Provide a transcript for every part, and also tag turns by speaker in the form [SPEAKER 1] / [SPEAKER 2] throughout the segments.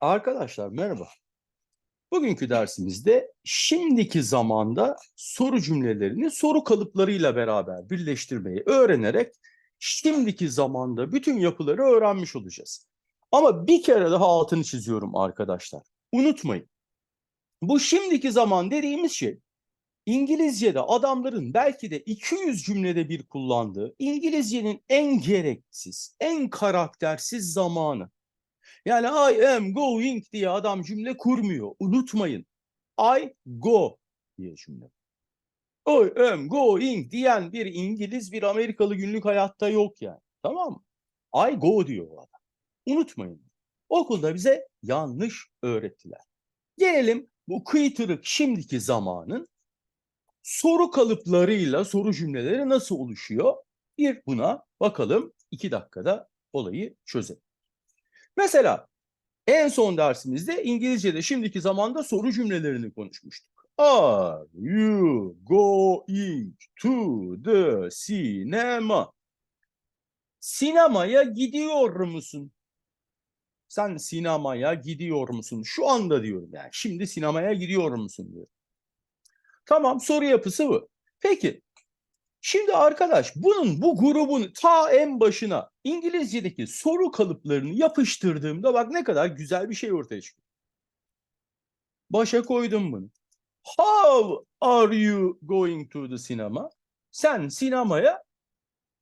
[SPEAKER 1] Arkadaşlar merhaba. Bugünkü dersimizde şimdiki zamanda soru cümlelerini soru kalıplarıyla beraber birleştirmeyi öğrenerek şimdiki zamanda bütün yapıları öğrenmiş olacağız. Ama bir kere daha altını çiziyorum arkadaşlar. Unutmayın. Bu şimdiki zaman dediğimiz şey İngilizce'de adamların belki de 200 cümlede bir kullandığı İngilizcenin en gereksiz, en karaktersiz zamanı. Yani I am going diye adam cümle kurmuyor. Unutmayın. I go diye cümle. I am going diyen bir İngiliz, bir Amerikalı günlük hayatta yok yani. Tamam mı? I go diyor o adam. Unutmayın. Okulda bize yanlış öğrettiler. Gelelim bu kıytırık şimdiki zamanın soru kalıplarıyla soru cümleleri nasıl oluşuyor? Bir buna bakalım. iki dakikada olayı çözelim. Mesela en son dersimizde İngilizce'de şimdiki zamanda soru cümlelerini konuşmuştuk. Are you going to the cinema? Sinemaya gidiyor musun? Sen sinemaya gidiyor musun? Şu anda diyorum yani. Şimdi sinemaya gidiyor musun diyorum. Tamam soru yapısı bu. Peki Şimdi arkadaş bunun bu grubun ta en başına İngilizce'deki soru kalıplarını yapıştırdığımda bak ne kadar güzel bir şey ortaya çıkıyor. Başa koydum bunu. How are you going to the cinema? Sen sinemaya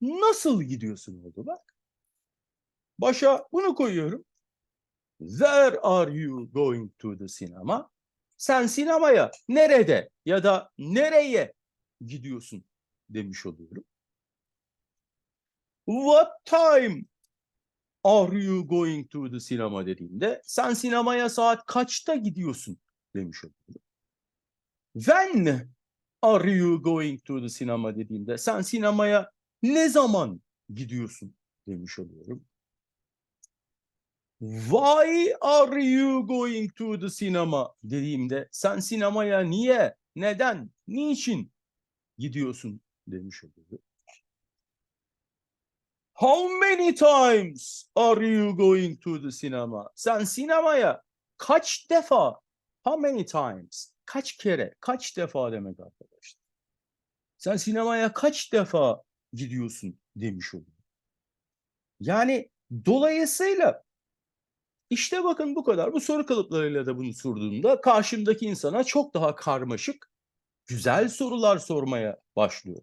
[SPEAKER 1] nasıl gidiyorsun oldu bak. Başa bunu koyuyorum. Where are you going to the cinema? Sen sinemaya nerede ya da nereye gidiyorsun demiş oluyorum. What time are you going to the cinema dediğimde sen sinemaya saat kaçta gidiyorsun demiş oluyorum. When are you going to the cinema dediğimde sen sinemaya ne zaman gidiyorsun demiş oluyorum. Why are you going to the cinema dediğimde sen sinemaya niye, neden, niçin gidiyorsun demiş oluyor. How many times are you going to the cinema? Sen sinemaya kaç defa, how many times, kaç kere, kaç defa demek arkadaşlar. Sen sinemaya kaç defa gidiyorsun demiş oluyor. Yani dolayısıyla işte bakın bu kadar. Bu soru kalıplarıyla da bunu sorduğumda karşımdaki insana çok daha karmaşık, güzel sorular sormaya başlıyor.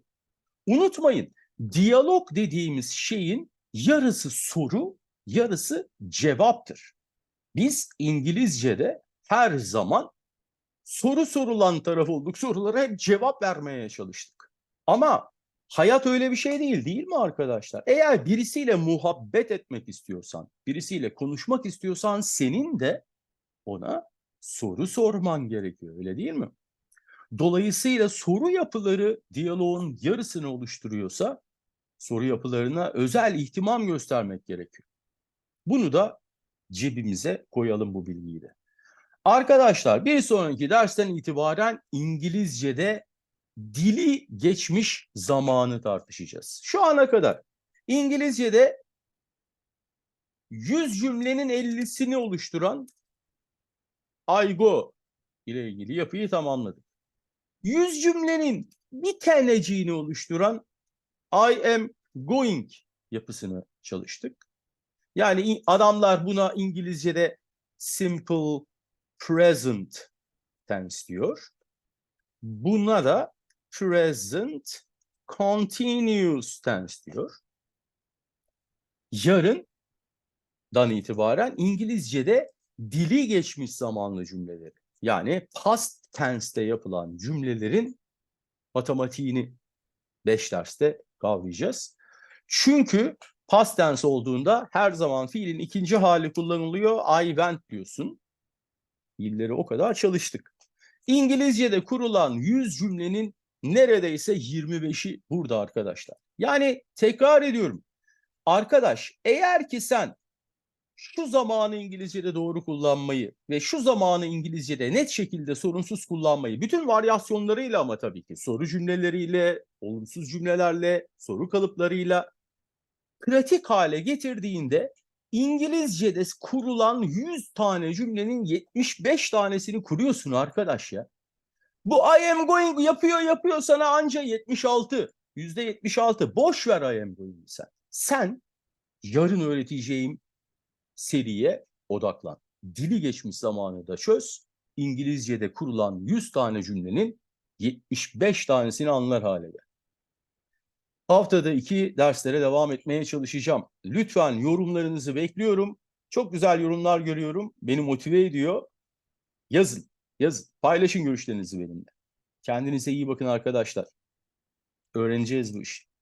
[SPEAKER 1] Unutmayın, diyalog dediğimiz şeyin yarısı soru, yarısı cevaptır. Biz İngilizce'de her zaman soru sorulan taraf olduk. Sorulara hep cevap vermeye çalıştık. Ama hayat öyle bir şey değil, değil mi arkadaşlar? Eğer birisiyle muhabbet etmek istiyorsan, birisiyle konuşmak istiyorsan senin de ona soru sorman gerekiyor, öyle değil mi? Dolayısıyla soru yapıları diyaloğun yarısını oluşturuyorsa soru yapılarına özel ihtimam göstermek gerekiyor. Bunu da cebimize koyalım bu bilgiyi de. Arkadaşlar bir sonraki dersten itibaren İngilizce'de dili geçmiş zamanı tartışacağız. Şu ana kadar İngilizce'de 100 cümlenin 50'sini oluşturan I go ile ilgili yapıyı tamamladık. 100 cümlenin bir taneciğini oluşturan I am going yapısını çalıştık. Yani adamlar buna İngilizce'de simple present tense diyor. Buna da present continuous tense diyor. Yarından itibaren İngilizce'de dili geçmiş zamanlı cümleleri yani past tense'te yapılan cümlelerin matematiğini 5 derste kavrayacağız. Çünkü past tense olduğunda her zaman fiilin ikinci hali kullanılıyor. I went diyorsun. Fiilleri o kadar çalıştık. İngilizce'de kurulan 100 cümlenin neredeyse 25'i burada arkadaşlar. Yani tekrar ediyorum. Arkadaş eğer ki sen şu zamanı İngilizce'de doğru kullanmayı ve şu zamanı İngilizce'de net şekilde sorunsuz kullanmayı bütün varyasyonlarıyla ama tabii ki soru cümleleriyle, olumsuz cümlelerle, soru kalıplarıyla pratik hale getirdiğinde İngilizce'de kurulan 100 tane cümlenin 75 tanesini kuruyorsun arkadaş ya. Bu I am going yapıyor yapıyor sana anca 76. Yüzde 76. Boş ver I am going'i sen. Sen yarın öğreteceğim seriye odaklan. Dili geçmiş zamanı da çöz. İngilizce'de kurulan 100 tane cümlenin 75 tanesini anlar hale gel. Haftada iki derslere devam etmeye çalışacağım. Lütfen yorumlarınızı bekliyorum. Çok güzel yorumlar görüyorum. Beni motive ediyor. Yazın, yazın. Paylaşın görüşlerinizi benimle. Kendinize iyi bakın arkadaşlar. Öğreneceğiz bu işi.